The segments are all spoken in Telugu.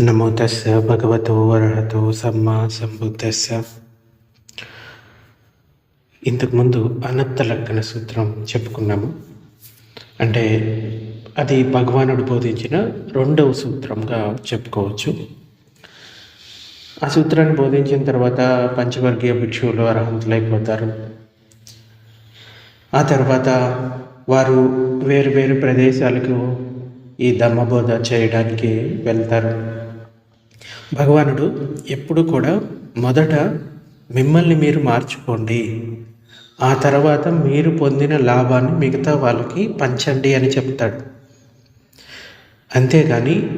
నమో తస్స భగవతో వరహతో సమ్మా సంబుద్ధస్స ఇంతకుముందు అనత్త లక్షణ సూత్రం చెప్పుకున్నాము. అంటే అది భగవానుడు బోధించిన రెండవ సూత్రంగా చెప్పుకోవచ్చు. ఆ సూత్రాన్ని బోధించిన తర్వాత పంచవర్గీయ భిక్షువులు అర్హంతులైపోతారు. ఆ తర్వాత వారు వేరు వేరు ప్రదేశాలకు ఈ ధమ్మబోధ చేయడానికి వెళ్తారు. భగవానుడు ఎప్పుడు కూడా మొదట మిమ్మల్ని మీరు మార్చుకోండి. ఆ తర్వాత మీరు పొందిన లాభాన్ని మిగతా వాళ్ళకి పంచండి అని చెప్తాడు. అంతేగాని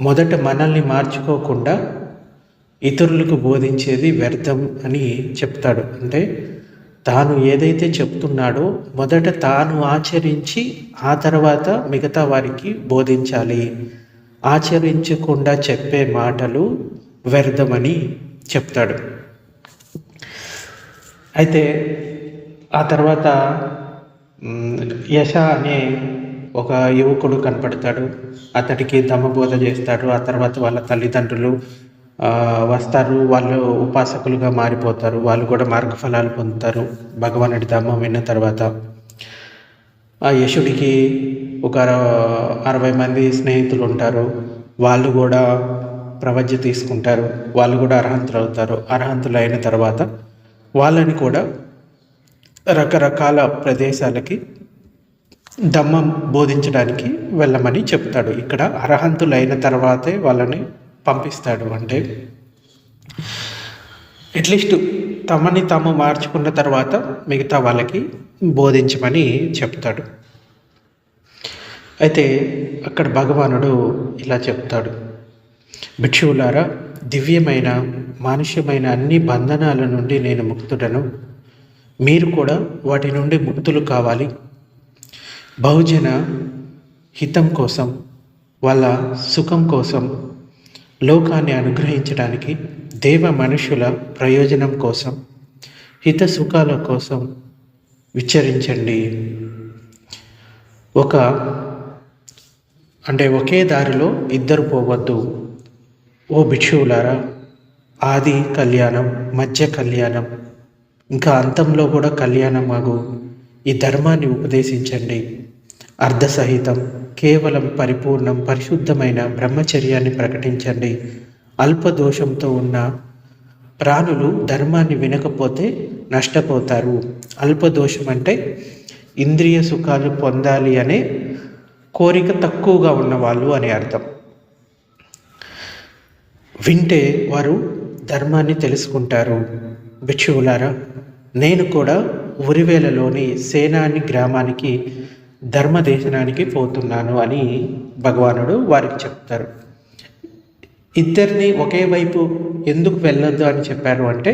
మొదట మనల్ని మార్చుకోకుండా ఇతరులకు బోధించేది వ్యర్థం అని చెప్తాడు. అంటే తాను ఏదైతే చెప్తున్నాడో మొదట తాను ఆచరించి ఆ తర్వాత మిగతా వారికి బోధించాలి. ఆచరించకుండా చెప్పే మాటలు వ్యర్థమని చెప్తాడు. అయితే ఆ తర్వాత యశ అనే ఒక యువకుడు కనపడతాడు. అతడికి దమబోధ చేస్తాడు. ఆ తర్వాత వాళ్ళ తల్లిదండ్రులు వస్తారు. వాళ్ళు ఉపాసకులుగా మారిపోతారు. వాళ్ళు కూడా మార్గఫలాలు పొందుతారు. భగవానుడి ధమ్మం విన్న తర్వాత ఆ యశుడికి ఒక అరవై మంది స్నేహితులు ఉంటారు వాళ్ళు కూడా ప్రవజ్య తీసుకుంటారు. వాళ్ళు కూడా అర్హంతులు అవుతారు అర్హంతులు అయిన తర్వాత వాళ్ళని కూడా రకరకాల ప్రదేశాలకి దమ్మం బోధించడానికి వెళ్ళమని చెప్తాడు. ఇక్కడ అర్హంతులు అయిన తర్వాతే వాళ్ళని పంపిస్తాడు. అంటే అట్లీస్ట్ తమని తాము మార్చుకున్న తర్వాత మిగతా వాళ్ళకి బోధించమని చెప్తాడు. అయితే అక్కడ భగవానుడు ఇలా చెప్తాడు. భిక్షువులారా దివ్యమైన మానుష్యమైన అన్ని బంధనాల నుండి నేను ముక్తుడను. మీరు కూడా వాటి నుండి ముక్తులు కావాలి. బహుజన హితం కోసం వాళ్ళ సుఖం కోసం లోకాన్ని అనుగ్రహించడానికి దేవ మనుషుల ప్రయోజనం కోసం హిత సుఖాల కోసం విచరించండి. ఒక అంటే ఒకే దారిలో ఇద్దరు పోవద్దు. ఓ భిక్షువులారా ఆది కళ్యాణం మధ్య కళ్యాణం ఇంకా అంతంలో కూడా కళ్యాణం మాగు ఈ ధర్మాన్ని ఉపదేశించండి. అర్ధసహితం కేవలం పరిపూర్ణం పరిశుద్ధమైన బ్రహ్మచర్యాన్ని ప్రకటించండి. అల్ప దోషంతో ఉన్న ప్రాణులు ధర్మాన్ని వినకపోతే నష్టపోతారు. అల్పదోషం అంటే ఇంద్రియ సుఖాలు పొందాలి అనే కోరిక తక్కువగా ఉన్నవాళ్ళు అని అర్థం. వింటే వారు ధర్మాన్ని తెలుసుకుంటారు. భిక్షువులారా నేను కూడా ఉరివేలలోని సేనాని గ్రామానికి ధర్మదేశనానికి పోతున్నాను అని భగవానుడు వారికి చెప్తారు. ఇద్దరిని ఒకే వైపు ఎందుకు వెళ్ళొద్దు అని చెప్పారు అంటే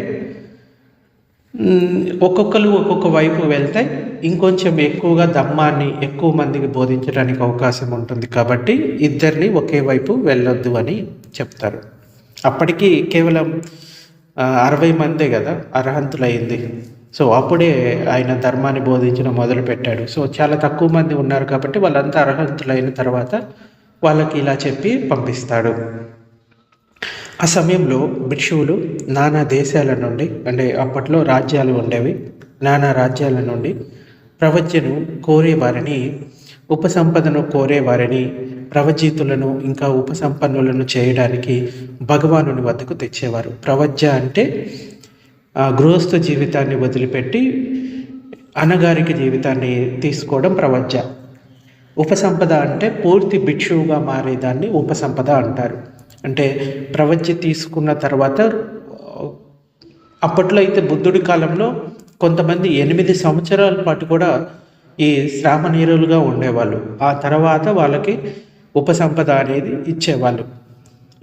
ఒక్కొక్కరు ఒక్కొక్క వైపు వెళ్తే ఇంకొంచెం ఎక్కువగా ధమ్మాన్ని ఎక్కువ మందికి బోధించడానికి అవకాశం ఉంటుంది కాబట్టి ఇద్దరిని ఒకే వైపు వెళ్ళొద్దు అని చెప్తారు. అప్పటికి కేవలం అరవై మందే కదా అర్హంతులైంది. సో అప్పుడే ఆయన ధర్మాన్ని బోధించడం మొదలుపెట్టాడు. సో చాలా తక్కువ మంది ఉన్నారు కాబట్టి వాళ్ళంతా అర్హంతులైన తర్వాత వాళ్ళకి ఇలా చెప్పి పంపిస్తాడు. ఆ సమయంలో భిక్షువులు నానా దేశాల నుండి అంటే అప్పట్లో రాజ్యాలు ఉండేవి నానా రాజ్యాల నుండి ప్రవచను కోరేవారిని ఉపసంపదను కోరేవారిని ప్రవజీతులను ఇంకా ఉపసంపన్నులను చేయడానికి భగవానుని వద్దకు తెచ్చేవారు. ప్రవజ్య అంటే గృహస్థ జీవితాన్ని వదిలిపెట్టి అనగారిక జీవితాన్ని తీసుకోవడం ప్రవజ్య ఉపసంపద అంటే పూర్తి భిక్షువుగా మారేదాన్ని ఉపసంపద అంటారు. అంటే ప్రవజ్జ తీసుకున్న తర్వాత అప్పట్లో అయితే బుద్ధుడి కాలంలో కొంతమంది ఎనిమిది సంవత్సరాల పాటు కూడా ఈ శ్రామనీరులుగా ఉండేవాళ్ళు. ఆ తర్వాత వాళ్ళకి ఉపసంపద అనేది ఇచ్చేవాళ్ళు.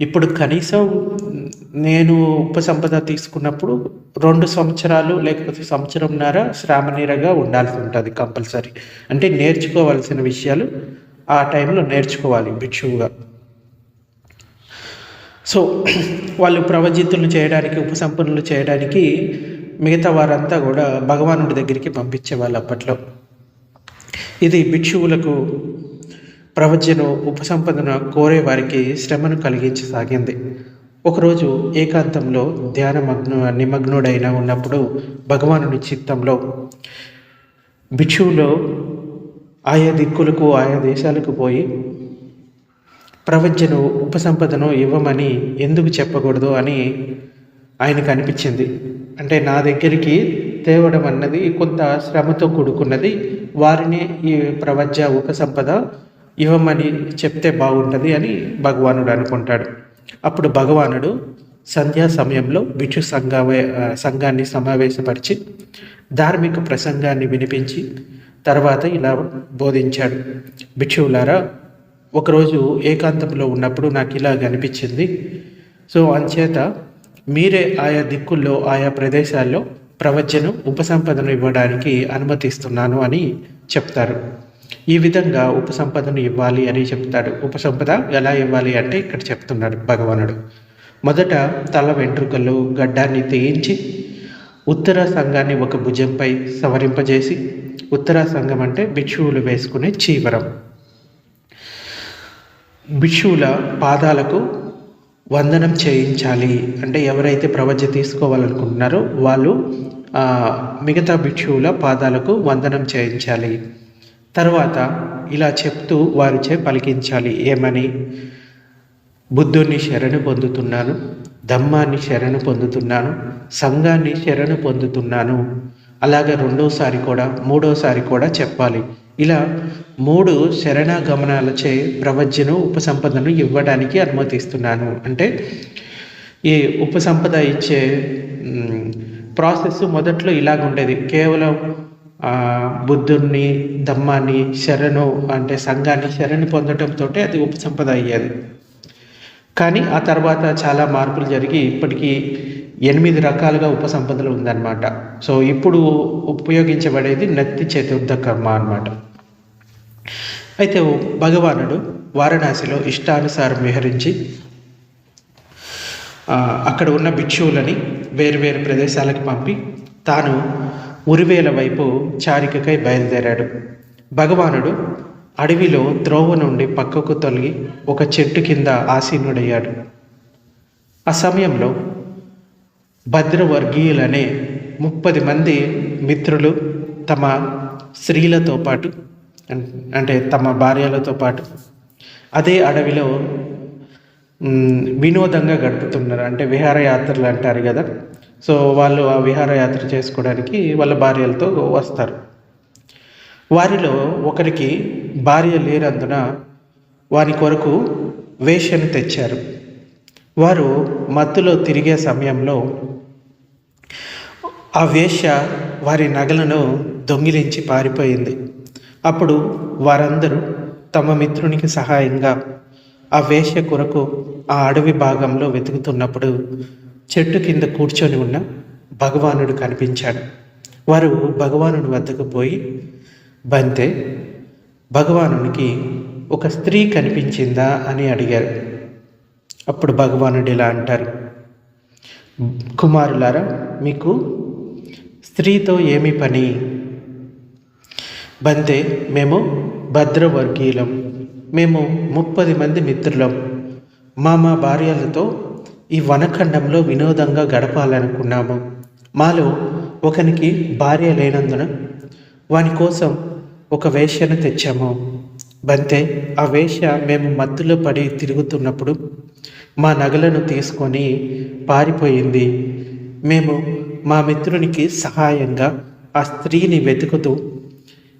ఇప్పుడు కనీసం నేను ఉపసంపద తీసుకున్నప్పుడు రెండు సంవత్సరాలు లేకపోతే సంవత్సరంన్నర శ్రామనీరగా ఉండాల్సి ఉంటుంది కంపల్సరీ. అంటే నేర్చుకోవాల్సిన విషయాలు ఆ టైంలో నేర్చుకోవాలి భిక్షువుగా. సో వాళ్ళు ప్రవజితులను చేయడానికి ఉపసంపన్నులు చేయడానికి మిగతా వారంతా కూడా భగవానుడి దగ్గరికి పంపించేవాళ్ళు అప్పట్లో. ఇది భిక్షువులకు ప్రవచను ఉపసంపదన కోరే వారికి శ్రమను కలిగించసాగింది. ఒకరోజు ఏకాంతంలో ధ్యాన మగ్ను నిమగ్నుడైన ఉన్నప్పుడు భగవానుని చిత్తంలో భిక్షువులో ఆయా దిక్కులకు ఆయా దేశాలకు పోయి ప్రవచను ఉపసంపదను ఇవ్వమని ఎందుకు చెప్పకూడదు అని ఆయనకు అనిపించింది. అంటే నా దగ్గరికి తేవడం అన్నది కొంత శ్రమతో కూడుకున్నది. వారిని ఈ ప్రవజ్య ఉపసంపద ఇవ్వమని చెప్తే బాగుంటుంది అని భగవానుడు అనుకుంటాడు. అప్పుడు భగవానుడు సంధ్యా సమయంలో భిక్షు సంఘ సంఘాన్ని సమావేశపరిచి ధార్మిక ప్రసంగాన్ని వినిపించి తర్వాత ఇలా బోధించాడు. భిక్షువులారా ఒకరోజు ఏకాంతంలో ఉన్నప్పుడు నాకు ఇలా అనిపించింది. సో అంచేత మీరే ఆయా దిక్కుల్లో ఆయా ప్రదేశాల్లో ప్రవచనం ఉపసంపదను ఇవ్వడానికి అనుమతిస్తున్నాను అని చెప్తారు. ఈ విధంగా ఉపసంపదను ఇవ్వాలి అని చెప్తాడు. ఉపసంపద ఎలా ఇవ్వాలి అంటే ఇక్కడ చెప్తున్నాడు భగవానుడు. మొదట తల వెంట్రుకలు గడ్డాన్ని తీయించి ఉత్తర సంఘాన్ని ఒక భుజంపై సవరింపజేసి ఉత్తర సంఘం అంటే భిక్షువులు వేసుకునే చీవరం. భిక్షువుల పాదాలకు వందనం చేయించాలి. అంటే ఎవరైతే ప్రవచ తీసుకోవాలనుకుంటున్నారో వాళ్ళు మిగతా భిక్షువుల పాదాలకు వందనం చేయించాలి. తర్వాత ఇలా చెప్తూ వారిచే పలికించాలి. ఏమని? బుద్ధుని శరణు పొందుతున్నాను ధమ్మాన్ని శరణు పొందుతున్నాను సంఘాన్ని శరణు పొందుతున్నాను. అలాగే రెండోసారి కూడా మూడోసారి కూడా చెప్పాలి. ఇలా మూడు శరణాగమనాలచే ప్రవజ్యను ఉపసంపదను ఇవ్వడానికి అనుమతిస్తున్నాను. అంటే ఈ ఉపసంపద ఇచ్చే ప్రాసెస్ మొదట్లో ఇలాగ ఉండేది కేవలం బుద్ధుణ్ణి దమ్మాన్ని శరణు అంటే సంఘాన్ని శరణి పొందడంతో అది ఉపసంపద అయ్యేది. కానీ ఆ తర్వాత చాలా మార్పులు జరిగి ఇప్పటికీ ఎనిమిది రకాలుగా ఉపసంపదలు ఉందన్నమాట. సో ఇప్పుడు ఉపయోగించబడేది నత్తి చతుర్థ కర్మ అనమాట అయితే భగవానుడు వారణాసిలో ఇష్టానుసారం విహరించి అక్కడ ఉన్న భిక్షువులని వేరు వేరు ప్రదేశాలకు పంపి తాను ఉరివేల వైపు చారికకై బయలుదేరాడు. భగవానుడు అడవిలో త్రోవ నుండి పక్కకు తొలగి ఒక చెట్టు కింద ఆసీనుడయ్యాడు. ఆ సమయంలో భద్రవర్గీయులనే ముప్పది మంది మిత్రులు తమ స్త్రీలతో పాటు అంటే తమ భార్యలతో పాటు అదే అడవిలో వినోదంగా గడుపుతున్నారు. అంటే విహారయాత్రలు అంటారు కదా. సో వాళ్ళు ఆ విహారయాత్ర చేసుకోవడానికి వాళ్ళ భార్యలతో వస్తారు. వారిలో ఒకరికి భార్య లేనందున వారి కొరకు వేషను తెచ్చారు. వారు మత్తులో తిరిగే సమయంలో ఆ వేష్య వారి నగలను దొంగిలించి పారిపోయింది. అప్పుడు వారందరూ తమ మిత్రునికి సహాయంగా ఆ వేష్య కొరకు ఆ అడవి భాగంలో వెతుకుతున్నప్పుడు చెట్టు కింద కూర్చొని ఉన్న భగవానుడు కనిపించాడు. వారు భగవానుడి వద్దకు పోయి బంతే భగవానునికి ఒక స్త్రీ కనిపించిందా? అని అడిగారు. అప్పుడు భగవానుడు ఇలా అంటారు. కుమారులారా మీకు స్త్రీతో ఏమి పని? బంతే మేము భద్రవర్గీయులం. మేము ముప్పది మంది మిత్రులం. మా మా భార్యలతో ఈ వనఖండంలో వినోదంగా గడపాలనుకున్నాము. మాలో ఒకనికి భార్య లేనందున వాని కోసం ఒక వేష్యను తెచ్చాము. బంతే ఆ వేష్య మేము మత్తులో పడి తిరుగుతున్నప్పుడు మా నగలను తీసుకొని పారిపోయింది. మేము మా మిత్రునికి సహాయంగా ఆ స్త్రీని వెతుకుతూ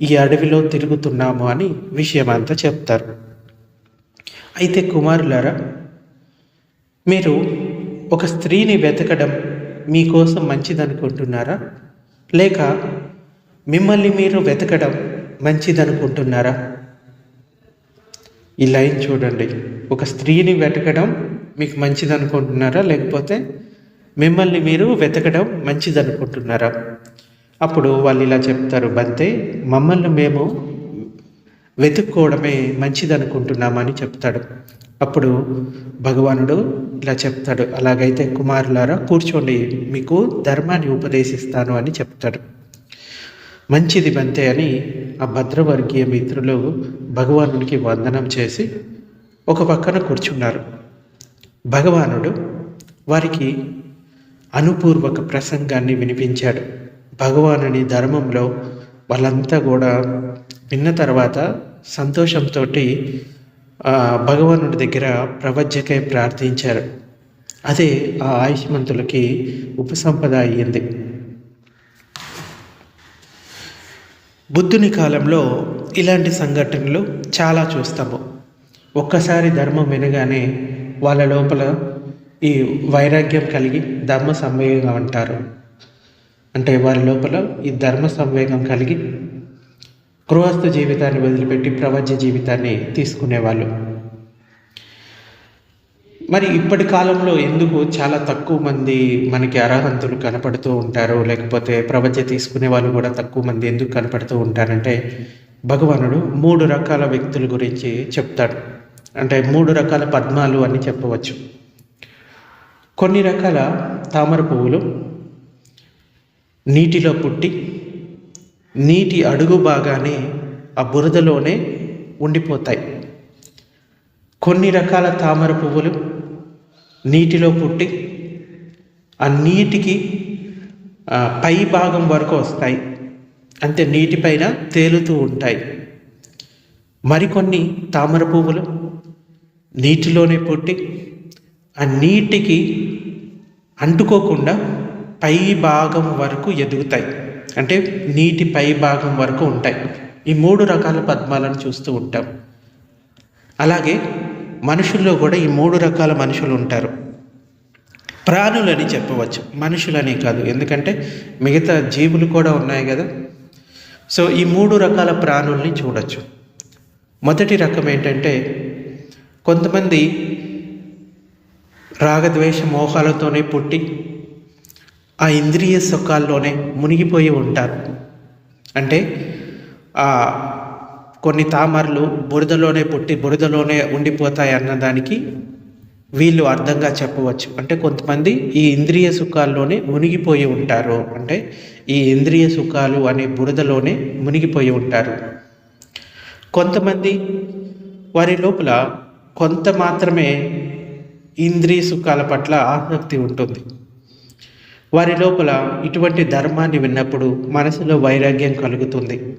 ఈ అడవిలో తిరుగుతున్నాము అని విషయమంతా చెప్తారు. అయితే కుమారులారా మీరు ఒక స్త్రీని వెతకడం మీకోసం మంచిదనుకుంటున్నారా? లేక మిమ్మల్ని మీరు వెతకడం మంచిదనుకుంటున్నారా? ఈ లైన్ చూడండి. ఒక స్త్రీని వెతకడం మీకు మంచిదనుకుంటున్నారా? లేకపోతే మిమ్మల్ని మీరు వెతకడం మంచిదనుకుంటున్నారా? అప్పుడు వాళ్ళు ఇలా చెప్తారు బంతే మమ్మల్ని మేము వెతుక్కోవడమే మంచిదనుకుంటున్నామని చెప్తాడు. అప్పుడు భగవానుడు ఇలా చెప్తాడు అలాగైతే కుమారులారా కూర్చోండి మీకు ధర్మాన్ని ఉపదేశిస్తాను అని చెప్తాడు. మంచిది బంతే అని ఆ భద్రవర్గీయ మిత్రులు భగవానుడికి వందనం చేసి ఒక పక్కన కూర్చున్నారు. భగవానుడు వారికి అనుపూర్వక ప్రసంగాన్ని వినిపించాడు. భగవానుని ధర్మంలో వాళ్ళంతా కూడా విన్న తర్వాత సంతోషంతో భగవానుడి దగ్గర ప్రవజ్యకై ప్రార్థించారు. అదే ఆ ఆయుష్మంతులకి ఉపసంపద అయ్యింది. బుద్ధుని కాలంలో ఇలాంటి సంఘటనలు చాలా చూస్తాము. ఒక్కసారి ధర్మం వినగానే వాళ్ళ లోపల ఈ వైరాగ్యం కలిగి ధర్మ సంవేగం అంటారు. అంటే వారి లోపల ఈ ధర్మ సంవేగం కలిగి గృహస్థ జీవితాన్ని వదిలిపెట్టి ప్రపంచ జీవితాన్ని తీసుకునేవాళ్ళు. మరి ఇప్పటి కాలంలో ఎందుకు చాలా తక్కువ మంది మనకి అర్హంతులు కనపడుతూ ఉంటారు? లేకపోతే ప్రపంచ తీసుకునే వాళ్ళు కూడా తక్కువ మంది ఎందుకు కనపడుతూ ఉంటారంటే భగవానుడు మూడు రకాల వ్యక్తుల గురించి చెప్తాడు. అంటే మూడు రకాల పద్మాలు అని చెప్పవచ్చు. కొన్ని రకాల తామర పువ్వులు నీటిలో పుట్టి నీటి అడుగు బాగానే ఆ బురదలోనే ఉండిపోతాయి. కొన్ని రకాల తామర పువ్వులు నీటిలో పుట్టి ఆ నీటికి పై భాగం వరకు వస్తాయి. అంటే నీటిపైన తేలుతూ ఉంటాయి. మరికొన్ని తామర పువ్వులు నీటిలోనే పుట్టి ఆ నీటికి అంటుకోకుండా పై భాగం వరకు ఎదుగుతాయి. అంటే నీటి పై భాగం వరకు ఉంటాయి. ఈ మూడు రకాల పద్మాలను చూస్తూ ఉంటాం. అలాగే మనుషుల్లో కూడా ఈ మూడు రకాల మనుషులు ఉంటారు. ప్రాణులని చెప్పవచ్చు. మనుషులని కాదు. ఎందుకంటే మిగతా జీవులు కూడా ఉన్నాయి కదా. సో ఈ మూడు రకాల ప్రాణుల్ని చూడొచ్చు. మొదటి రకం ఏంటంటే కొంతమంది రాగద్వేష మోహాలతోనే పుట్టి ఆ ఇంద్రియ సుఖాల్లోనే మునిగిపోయి ఉంటారు. అంటే ఆ కొన్ని తామరలు బురదలోనే పుట్టి బురదలోనే ఉండిపోతాయి అన్నదానికి వీళ్ళు అర్థంగా చెప్పవచ్చు. అంటే కొంతమంది ఈ ఇంద్రియ సుఖాల్లోనే మునిగిపోయి ఉంటారు. అంటే ఈ ఇంద్రియ సుఖాలు అనే బురదలోనే మునిగిపోయి ఉంటారు. కొంతమంది వారి లోపల కొంత మాత్రమే ఇంద్రియ సుఖాల పట్ల ఆసక్తి ఉంటుంది. వారి లోపల ఇటువంటి ధర్మాన్ని విన్నప్పుడు మనసులో వైరాగ్యం కలుగుతుంది.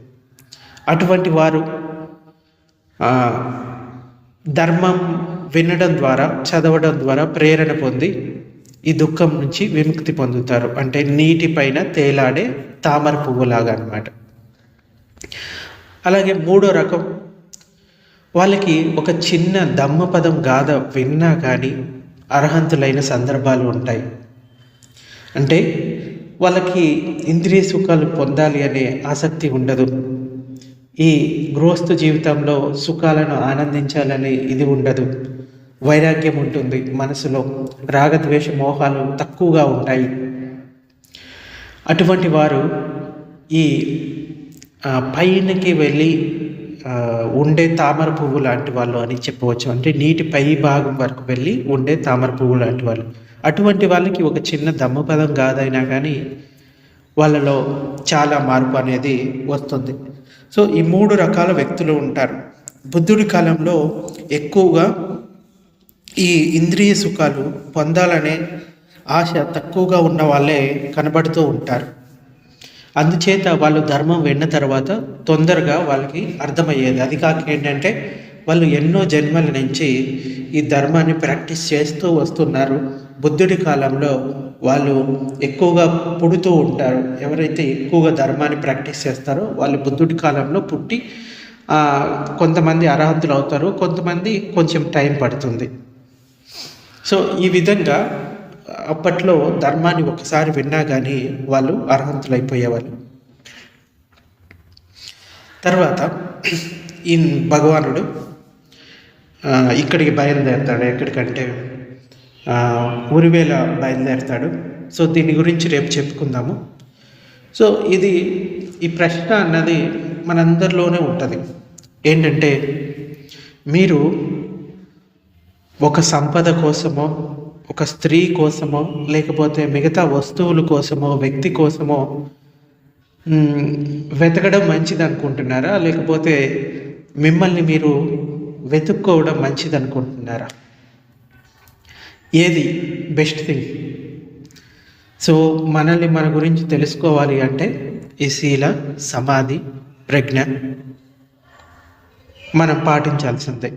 అటువంటి వారు ధర్మం వినడం ద్వారా చదవడం ద్వారా ప్రేరణ పొంది ఈ దుఃఖం నుంచి విముక్తి పొందుతారు. అంటే నీటిపైన తేలాడే తామర పువ్వులాగా అనమాట అలాగే మూడో రకం వాళ్ళకి ఒక చిన్న దమ్మపదం గాథ విన్నా కానీ అర్హంతులైన సందర్భాలు ఉంటాయి. అంటే వాళ్ళకి ఇంద్రియ సుఖాలు పొందాలి అనే ఆసక్తి ఉండదు. ఈ గృహస్థ జీవితంలో సుఖాలను ఆనందించాలని ఇది ఉండదు. వైరాగ్యం ఉంటుంది మనసులో. రాగద్వేష మోహాలు తక్కువగా ఉంటాయి. అటువంటి వారు ఈ పైనకి వెళ్ళి ఉండే తామర పువ్వు లాంటి వాళ్ళు అని చెప్పవచ్చు. అంటే నీటి పై భాగం వరకు వెళ్ళి ఉండే తామర పువ్వు లాంటి వాళ్ళు. అటువంటి వాళ్ళకి ఒక చిన్న దమ్మపదం కాదైనా కానీ వాళ్ళలో చాలా మార్పు అనేది వస్తుంది. సో ఈ మూడు రకాల వ్యక్తులు ఉంటారు. బుద్ధుడి కాలంలో ఎక్కువగా ఈ ఇంద్రియ సుఖాలు పొందాలనే ఆశ తక్కువగా ఉన్న వాళ్ళే కనబడుతూ ఉంటారు. అందుచేత వాళ్ళు ధర్మం విన్న తర్వాత తొందరగా వాళ్ళకి అర్థమయ్యేది. అది కాక ఏంటంటే వాళ్ళు ఎన్నో జన్మల నుంచి ఈ ధర్మాన్ని ప్రాక్టీస్ చేస్తూ వస్తున్నారు. బుద్ధుడి కాలంలో వాళ్ళు ఎక్కువగా పుడుతూ ఉంటారు. ఎవరైతే ఎక్కువగా ధర్మాన్ని ప్రాక్టీస్ చేస్తారో వాళ్ళు బుద్ధుడి కాలంలో పుట్టి కొంతమంది అర్హతులు అవుతారు. కొంతమంది కొంచెం టైం పడుతుంది. సో ఈ విధంగా అప్పట్లో ధర్మాన్ని ఒకసారి విన్నా కానీ వాళ్ళు అర్హంతులు అయిపోయేవాళ్ళు తర్వాత ఈ భగవానుడు ఇక్కడికి బయలుదేరతాడు ఎక్కడికంటే ఉరివేల బయలుదేరతాడు. సో దీని గురించి రేపు చెప్పుకుందాము. సో ఇది ఈ ప్రశ్న అన్నది మనందరిలోనే ఉంటుంది. ఏంటంటే మీరు ఒక సంపద కోసమో ఒక స్త్రీ కోసమో లేకపోతే మిగతా వస్తువుల కోసమో వ్యక్తి కోసమో వెతకడం మంచిది అనుకుంటున్నారా లేకపోతే మిమ్మల్ని మీరు వెతుక్కోవడం మంచిది అనుకుంటున్నారా ఏది బెస్ట్ థింగ్? సో మనల్ని మన గురించి తెలుసుకోవాలి అంటే ఈ శీల సమాధి ప్రజ్ఞ మనం పాటించాల్సిందే.